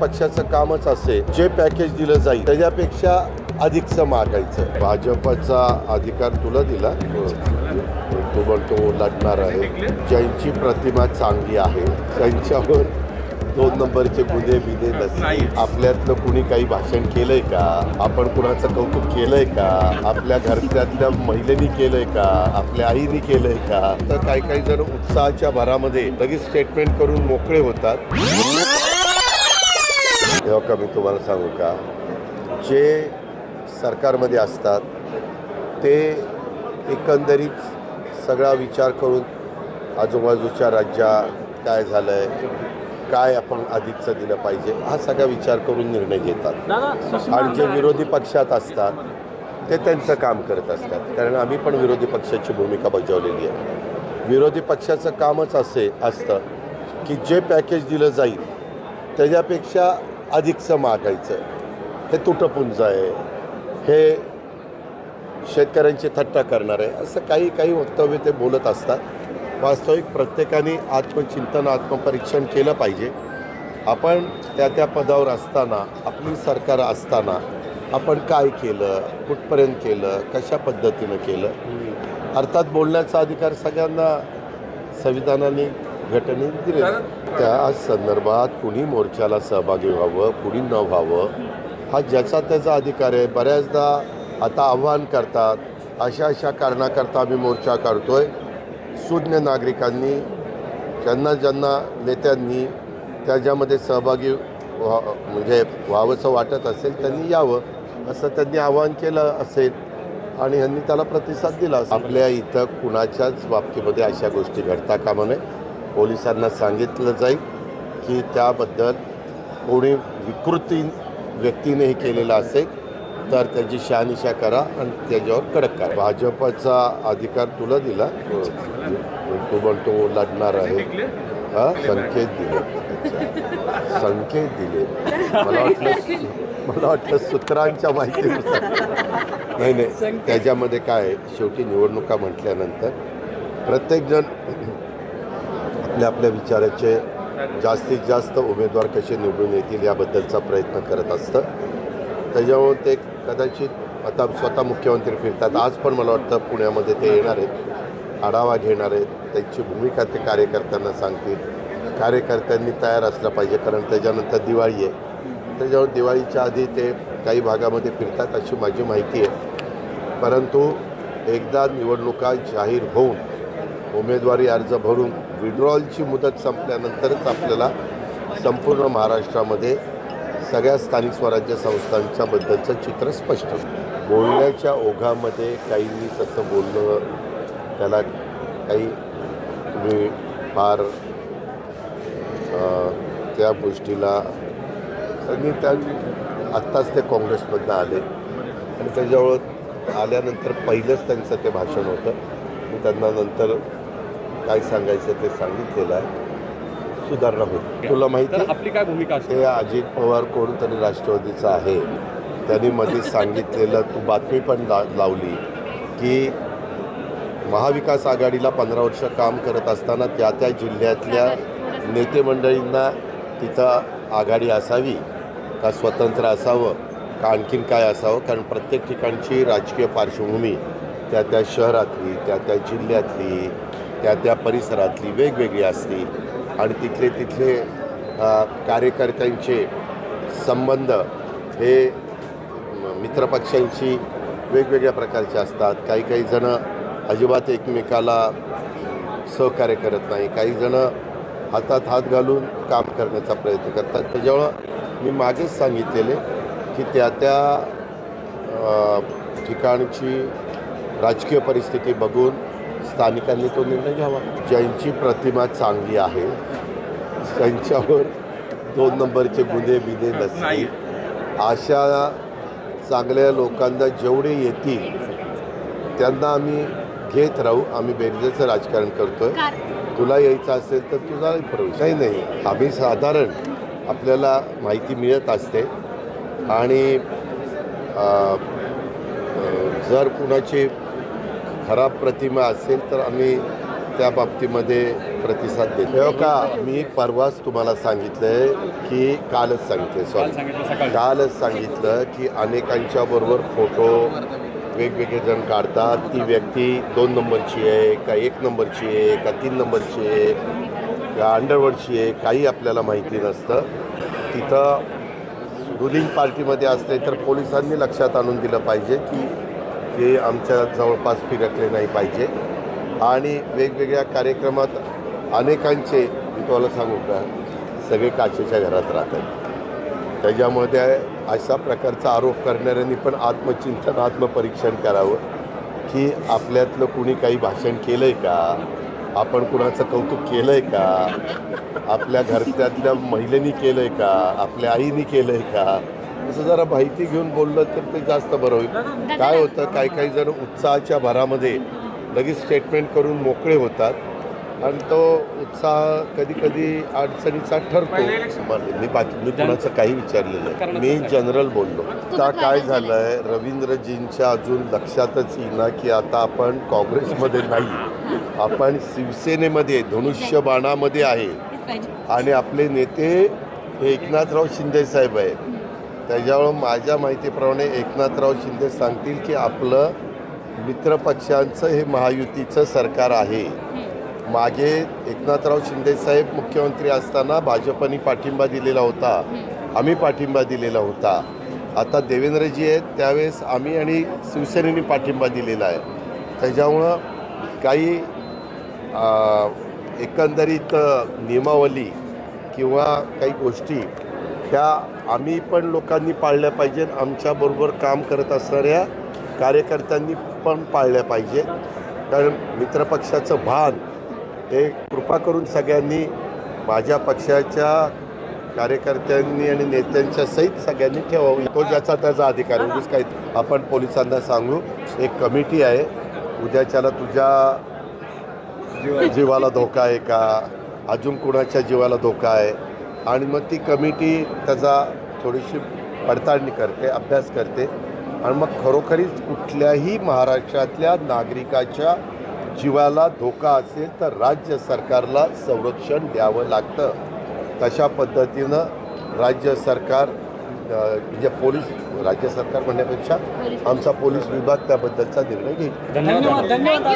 पक्षाचं कामच असे जे पॅकेज दिलं जाईल त्याच्यापेक्षा अधिकचं मागायचं. भाजपचा अधिकार तुला दिला? तो म्हणतो लढणार आहे. ज्यांची प्रतिमा चांगली आहे त्यांच्यावर दोन नंबरचे गुन्हे बिने नसतील. आपल्यातलं कुणी काही भाषण केलंय का? आपण कुणाचं कौतुक केलंय का? आपल्या घरच्यातल्या महिलेनी केलंय का? आपल्या आईनी केलंय का? तर काही काही जर उत्साहाच्या भरामध्ये लगेच स्टेटमेंट करून मोकळे होतात. तेव्हा का मी तुम्हाला सांगू का? जे सरकारमध्ये असतात ते एकंदरीत सगळा विचार करून आजूबाजूच्या राज्यात काय झालं आहे काय आपण अधिकचं दिलं पाहिजे हा सगळा विचार करून निर्णय घेतात. आणि जे विरोधी पक्षात असतात ते त्यांचं काम करत असतात. कारण आम्ही पण विरोधी पक्षाची भूमिका बजावलेली आहे. विरोधी पक्षाचं कामच असे असतं की जे पॅकेज दिलं जाईल त्याच्यापेक्षा अधिकचं मागायचं हे तुटपुंज आहे. हे शेतकऱ्यांची थट्टा करणार. आहे असं काही काही वक्तव्य ते बोलत असतात. वास्तविक प्रत्येकाने आत्मचिंतन आत्मपरीक्षण केलं पाहिजे. आपण त्या त्या पदावर असताना आपली सरकार असताना आपण काय केलं कुठपर्यंत केलं कशा पद्धतीनं केलं? अर्थात बोलण्याचा अधिकार सगळ्यांना संविधानाने घटनेने दिले त्या संदर्भात कुणी मोर्चाला सहभागी व्हावं कुणी न व्हावं हा ज्याचा त्याचा अधिकार आहे. बऱ्याचदा आता आव्हान करतात अशा अशा कारणाकरता आम्ही मोर्चा काढतोय. सुज्ञ नागरिकांनी ज्यांना ज्यांना नेत्यांनी त्याच्यामध्ये सहभागी व्हा म्हणजे व्हावंसं वाटत असेल त्यांनी यावं असं त्यांनी आवाहन केलं असेल आणि ह्यांनी त्याला प्रतिसाद दिला असेल. आपल्या इथं कुणाच्याच बाबतीमध्ये अशा गोष्टी घडता कामा नये. पोलिसांना सांगितलं जाईल की त्याबद्दल कोणी विकृती व्यक्तीने हे केलेलं असेल तर त्याची शहानिशा करा आणि त्याच्यावर कडक करा. भाजपचा अधिकार तुला दिला. तू म्हणतो लढणार आहे. हा? संकेत दिले. संकेत दिले. मला वाटलं मला वाटलं सूत्रांच्या माहितीनुसार. नाही नाही. त्याच्यामध्ये काय आहे, शेवटी निवडणुका म्हटल्यानंतर प्रत्येकजण आपल्या आपल्या विचाराचे जास्तीत जास्त उमेदवार कसे निवडून येतील याबद्दलचा प्रयत्न करत असतं. त्याच्यामुळे ते कदाचित आता स्वतः मुख्यमंत्री फिरतात. आज पण मला वाटतं पुण्यामध्ये ते येणार आहेत. आढावा घेणार आहेत. त्यांची भूमिका ते कार्यकर्त्यांना सांगतील. कार्यकर्त्यांनी तयार असलं पाहिजे कारण त्याच्यानंतर दिवाळी आहे. त्याच्यावर दिवाळीच्या आधी ते काही भागामध्ये फिरतात अशी माझी माहिती आहे. परंतु एकदा निवडणुका जाहीर होऊन उमेदवारी अर्ज भरून विड्रॉलची मुदत संपल्यानंतरच आपल्याला संपूर्ण महाराष्ट्रामध्ये सगळ्या स्थानिक स्वराज्य संस्थांच्या बद्दलचं चित्र स्पष्ट बोलण्याच्या ओघामध्ये काहींनी तसं बोलणं त्याला काही तुम्ही फार त्या गोष्टीला त्यांनी त्या आत्ताच ते काँग्रेसमधनं आले. आणि त्याच्यावर आल्यानंतर पहिलंच त्यांचं ते भाषण होतं. मी त्यांना नंतर काय सांगायचं ते सांगितलेलं आहे. सुधारणा होईल. तुला माहिती आपली काय भूमिका ते अजित पवार कोणतरी राष्ट्रवादीचा आहे. त्यांनी मध्ये सांगितलेलं तू बातमी पण ला लावली की महाविकास आघाडीला पंधरा वर्ष काम करत असताना त्या त्या जिल्ह्यातल्या नेते मंडळींना तिथं आघाडी असावी का स्वतंत्र असावं का आणखीन काय असावं? कारण प्रत्येक ठिकाणची राजकीय पार्श्वभूमी त्या त्या शहरातली त्या त्या जिल्ह्यातली त्या त्या परिसरातली वेगवेगळी असली आणि तिथले तिथले कार्यकर्त्यांचे संबंध हे मित्रपक्षांशी वेगवेगळ्या प्रकारचे असतात. काही काही जणं अजिबात एकमेकाला सहकार्य करत नाही. काही जणं हातात हात घालून काम करण्याचा प्रयत्न करतात. त्याच्यामुळं मी मागेच सांगितलेले की त्या त्या ठिकाणची राजकीय परिस्थिती बघून स्थानिकांनी तो निर्णय घ्यावा. ज्यांची प्रतिमा चांगली आहे त्यांच्यावर दोन नंबरचे गुन्हे बिने नसतील. अशा चांगल्या लोकांना जेवढे येतील त्यांना आम्ही घेत राहू. आम्ही बेरजेचं राजकारण करतोय. तुला यायचं असेल तर तुझा प्रवेश. नाही नाही. आम्ही साधारण आपल्याला माहिती मिळत असते. आणि जर कुणाची खराब प्रतिमा असेल तर आम्ही त्या बाबतीमध्ये प्रतिसाद देतो. का मी परवाच तुम्हाला सांगितलंय की कालच सांगितले सॉरी सांगितलं कालच सांगितलं की अनेकांच्या बरोबर फोटो वेगवेगळे जण काढतात. ती व्यक्ती दोन नंबरची आहे का एक नंबरची आहे का तीन नंबरची आहे का अंडरवर्डची आहे काही आपल्याला माहिती नसतं. तिथं रुलिंग पार्टीमध्ये असले तर पोलिसांनी लक्षात आणून दिलं पाहिजे की ते आमच्या जवळपास फिरकले नाही पाहिजे. आणि वेगवेगळ्या कार्यक्रमात अनेकांचे मी तुम्हाला सांगू का सगळे काचेच्या घरात राहतात. त्याच्यामध्ये अशा प्रकारचा आरोप करणाऱ्यांनी पण आत्मचिंतन आत्मपरीक्षण करावं की आपल्यातलं कुणी काही भाषण केलं आहे का? आपण कुणाचं कौतुक केलं आहे का? आपल्या घरच्यातल्या महिलेनी केलं आहे का? आपल्या आईनी केलं आहे का? असं जरा माहिती घेऊन बोललं तर ते जास्त बरं होईल. काय होतं? काही काही जण उत्साहाच्या भरामध्ये लगेच स्टेटमेंट करून मोकळे होतात. आणि तो उत्साह कधी कधी अडचणीचा ठरतो. मी बाकी मी कुणाचं काही विचारलेलं नाही. मी जनरल बोललो. आता काय झालंय? रवींद्रजींच्या अजून लक्षातच येईना की आता आपण काँग्रेसमध्ये नाही. आपण शिवसेनेमध्ये धनुष्यबाणामध्ये आहे. आणि आपले नेते हे एकनाथराव शिंदे साहेब आहेत. त्याच्यामुळं माझ्या माहितीप्रमाणे एकनाथराव शिंदे सांगतील की आपलं मित्रपक्षांचं हे महायुतीचं सरकार आहे. मागे एकनाथराव शिंदे साहेब मुख्यमंत्री असताना भाजपनी पाठिंबा दिलेला होता. आम्ही पाठिंबा दिलेला होता. आता देवेंद्रजी आहेत त्यावेळेस आम्ही आणि शिवसेनेने पाठिंबा दिलेला आहे. त्याच्यामुळं काही एकंदरीत नियमावली किंवा काही गोष्टी ह्या आम्ही पण लोकांनी पाळल्या पाहिजे आमच्याबरोबर काम करत असणाऱ्या कार्यकर्त्यांनी पण पाळल्या पाहिजे कारण मित्रपक्षाचं भान हे कृपा करून सगळ्यांनी माझ्या पक्षाच्या कार्यकर्त्यांनी आणि नेत्यांच्या सहित सगळ्यांनी ठेवावी. तो ज्याचा त्याचा अधिकार उगीच काही आपण पोलिसांना सांगू एक कमिटी आहे. उद्याच्याला तुझ्या जीवाला धोका आहे का? अजून कुणाच्या जीवाला धोका आहे? आणि मग ती कमिटी त्याचा थोडीशी पडताळणी करते अभ्यास करते. आणि मग खरोखरीच कुठल्याही महाराष्ट्रातल्या नागरिकाच्या जीवाला धोका असेल तर राज्य सरकारला संरक्षण द्यावं लागतं. तशा पद्धतीनं राज्य सरकार म्हणजे पोलीस राज्य सरकार म्हणण्यापेक्षा आमचा पोलीस विभाग त्याबद्दलचा निर्णय घेईल. धन्यवाद. धन्यवाद.